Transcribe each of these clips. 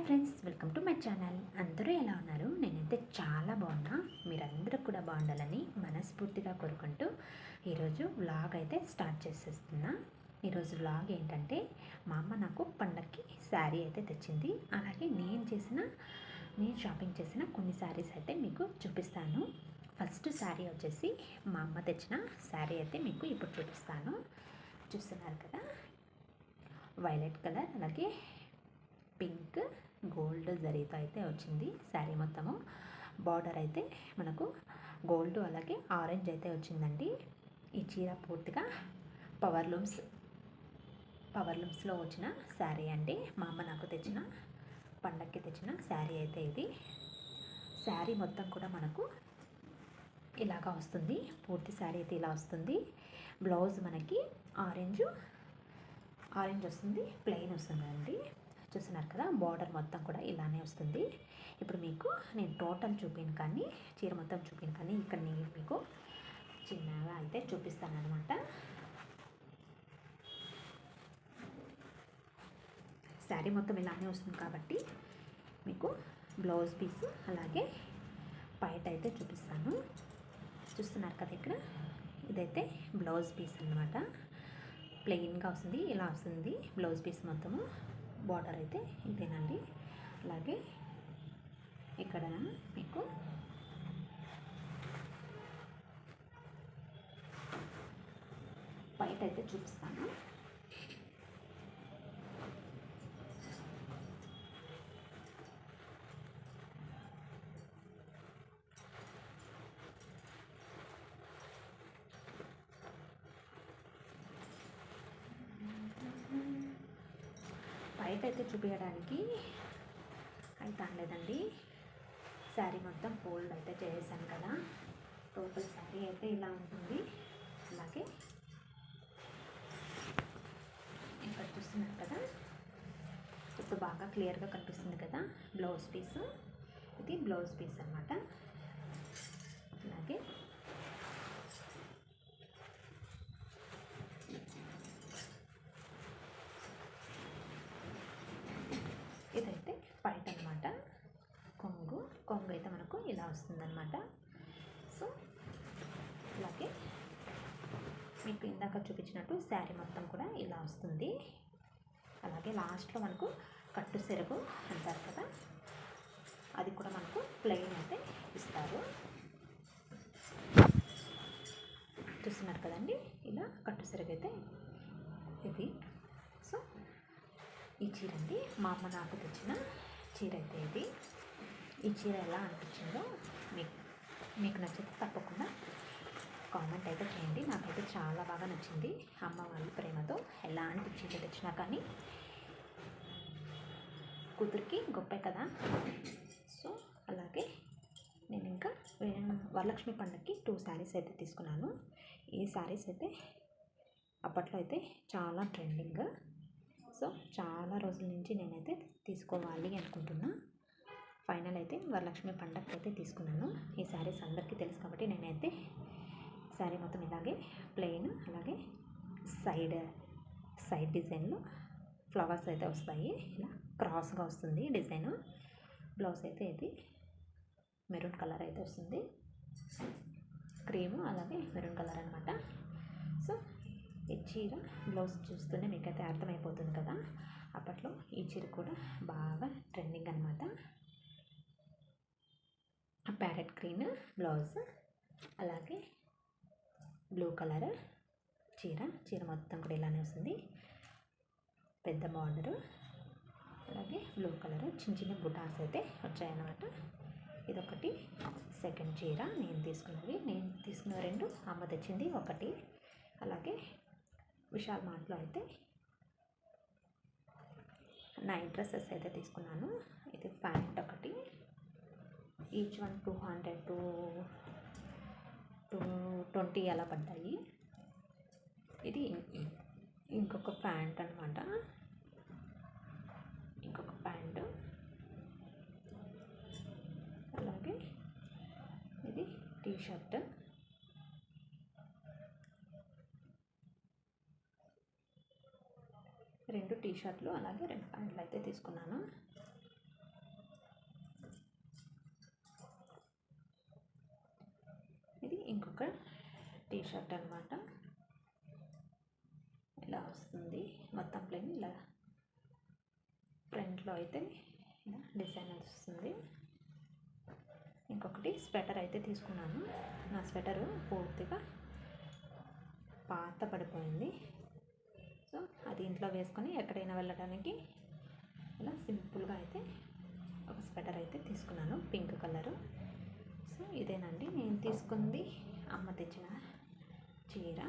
Hi friends welcome to my channel. అందరూ ఎలా ఉన్నారు? నేనైతే చాలా బాగున్నా. మీరందరూ కూడా బాగుండాలని మనస్ఫూర్తిగా కోరుకుంటూ ఈరోజు వ్లాగ్ అయితే స్టార్ట్ చేసేస్తున్నా. ఈరోజు వ్లాగ్ ఏంటంటే మా అమ్మ నాకు పండక్కి శారీ అయితే తెచ్చింది. అలాగే నేను చేసిన నేను షాపింగ్ చేసిన కొన్ని శారీస్ అయితే మీకు చూపిస్తాను. ఫస్ట్ శారీ వచ్చేసి మా అమ్మ తెచ్చిన శారీ అయితే మీకు ఇప్పుడు చూపిస్తాను. చూస్తున్నారు కదా? వైలెట్ కలర్ అలాగే పింక్ గోల్డ్ జరీతో అయితే వచ్చింది శారీ మొత్తము. బార్డర్ అయితే మనకు గోల్డ్ అలాగే ఆరెంజ్ అయితే వచ్చిందండి. ఈ చీర పూర్తిగా పవర్ లూమ్స్ పవర్ లూమ్స్లో వచ్చిన శారీ అండి. మా అమ్మ నాకు తెచ్చిన పండక్కి తెచ్చిన శారీ అయితే ఇది. శారీ మొత్తం కూడా మనకు ఇలాగా వస్తుంది. పూర్తి శారీ అయితే ఇలా వస్తుంది. బ్లౌజ్ మనకి ఆరెంజ్ ఆరెంజ్ వస్తుంది ప్లెయిన్ వస్తుందండి. చూస్తున్నారు కదా బార్డర్ మొత్తం కూడా ఇలానే వస్తుంది. ఇప్పుడు మీకు నేను టోటల్ చూపిన కానీ చీర మొత్తం చూపిన కానీ ఇక్కడ నేను మీకు చిన్నగా అయితే చూపిస్తాను అనమాట శారీ మొత్తం ఇలానే వస్తుంది కాబట్టి మీకు బ్లౌజ్ పీస్ అలాగే పైట అయితే చూపిస్తాను. చూస్తున్నారు కదా ఇక్కడ? ఇదైతే బ్లౌజ్ పీస్ అనమాట ప్లెయిన్గా వస్తుంది ఇలా వస్తుంది బ్లౌజ్ పీస్ మొత్తము. బార్డర్ అయితే ఇదేనండి. అలాగే ఇక్కడ మీకు బయట అయితే చూపిస్తాను. బయట అయితే చూపించడానికి అయితే అనలేదండి శారీ మొత్తం ఫోల్డ్ అయితే చేసాను కదా. టోటల్ శారీ అయితే ఇలా ఉంటుంది. అలాగే ఇక్కడ చూస్తున్నారు కదా. ఇప్పుడు బాగా క్లియర్గా కనిపిస్తుంది కదా బ్లౌజ్ పీస్ ఇది బ్లౌజ్ పీస్ అనమాట అలాగే ఇదైతే పైట అనమాట కొంగు కొంగు అయితే మనకు ఇలా వస్తుందన్నమాట. సో అలాగే మీకు ఇందాక చూపించినట్టు శారీ మొత్తం కూడా ఇలా వస్తుంది. అలాగే లాస్ట్లో మనకు కట్టు సెరగు అంటారు కదా అది కూడా మనకు ప్లెయిన్ అయితే ఇస్తారు. చూస్తున్నారు కదండి ఇలా కట్టు సెరగు అయితే ఇది. సో ఈ చీర అండి మా అమ్మ నాకు తెచ్చిన చీర అయితే ఇది. ఈ చీర ఎలా అనిపించిందో మీకు మీకు నచ్చితే తప్పకుండా కామెంట్ అయితే చేయండి. నాకైతే చాలా బాగా నచ్చింది అమ్మ వాళ్ళ ప్రేమతో ఎలాంటి చీర తెచ్చినా కానీ. కూతురికి గొప్పే కదా. సో అలాగే నేను ఇంకా వరలక్ష్మి పండుగకి టూ శారీస్ అయితే తీసుకున్నాను. ఈ శారీస్ అయితే అప్పట్లో అయితే చాలా ట్రెండింగ్ సో చాలా రోజుల నుంచి నేనైతే తీసుకోవాలి అనుకుంటున్నా. ఫైనల్ అయితే వరలక్ష్మి పండగకి అయితే తీసుకున్నాను. ఈ శారీస్ అందరికీ తెలుసు కాబట్టి నేనైతే శారీ మొత్తం ఇలాగే ప్లెయిన్ అలాగే సైడ్ సైడ్ డిజైన్లో ఫ్లవర్స్ అయితే వస్తాయి. ఇలా క్రాస్గా వస్తుంది డిజైన్. బ్లౌజ్ అయితే ఇది మెరూన్ కలర్ అయితే వస్తుంది. క్రీము అలాగే మెరూన్ కలర్ అనమాట సో ఈ చీర బ్లౌజ్ చూస్తూనే మీకైతే అర్థమైపోతుంది కదా. అప్పట్లో ఈ చీర కూడా బాగా ట్రెండింగ్ అనమాట ప్యారెట్ గ్రీన్ బ్లౌజ్ అలాగే బ్లూ కలర్ చీర. చీర మొత్తం కూడా ఇలానే వస్తుంది. పెద్ద బార్డరు అలాగే బ్లూ కలర్. చిన్న చిన్న బుటాస్ అయితే వచ్చాయన్నమాట. ఇదొకటి. సెకండ్ చీర. నేను తీసుకున్నది నేను తీసుకున్న రెండు. అమ్మ తెచ్చింది ఒకటి. అలాగే విశాల్ మార్ట్లో అయితే నైట్ డ్రెస్సెస్ అయితే తీసుకున్నాను. ఇది ప్యాంట్ ఒకటి. Each one two hundred two two twenty అలా పడ్డాయి. ఇది ఇంకొక ప్యాంట్ అనమాట ఇంకొక ప్యాంటు. అలాగే ఇది టీ షర్ట్ రెండు టీ షర్ట్లు అలాగే రెండు ప్యాంట్లు అయితే తీసుకున్నాను. ఒక టీ షర్ట్ అనమాట ఇలా వస్తుంది. మొత్తం ప్లెయిన్ ఇలా ఫ్రంట్లో అయితే ఇలా డిజైన్ వస్తుంది ఇంకొకటి స్వెటర్ అయితే తీసుకున్నాను. నా స్వెటరు పూర్తిగా పాత పడిపోయింది. సో అది ఇంట్లో వేసుకొని ఎక్కడైనా వెళ్ళడానికి ఇలా సింపుల్గా అయితే ఒక స్వెటర్ అయితే తీసుకున్నాను. Pink colour. సో ఇదేనండి. నేను తీసుకుంది అమ్మ తెచ్చిన చీర.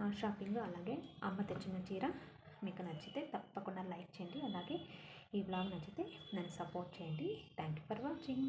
నా షాపింగ్ అలాగే అమ్మ తెచ్చిన చీర. మీకు నచ్చితే తప్పకుండా లైక్ చేయండి. అలాగే ఈ బ్లాగ్ నచ్చితే నన్ను సపోర్ట్ చేయండి. Thank you for watching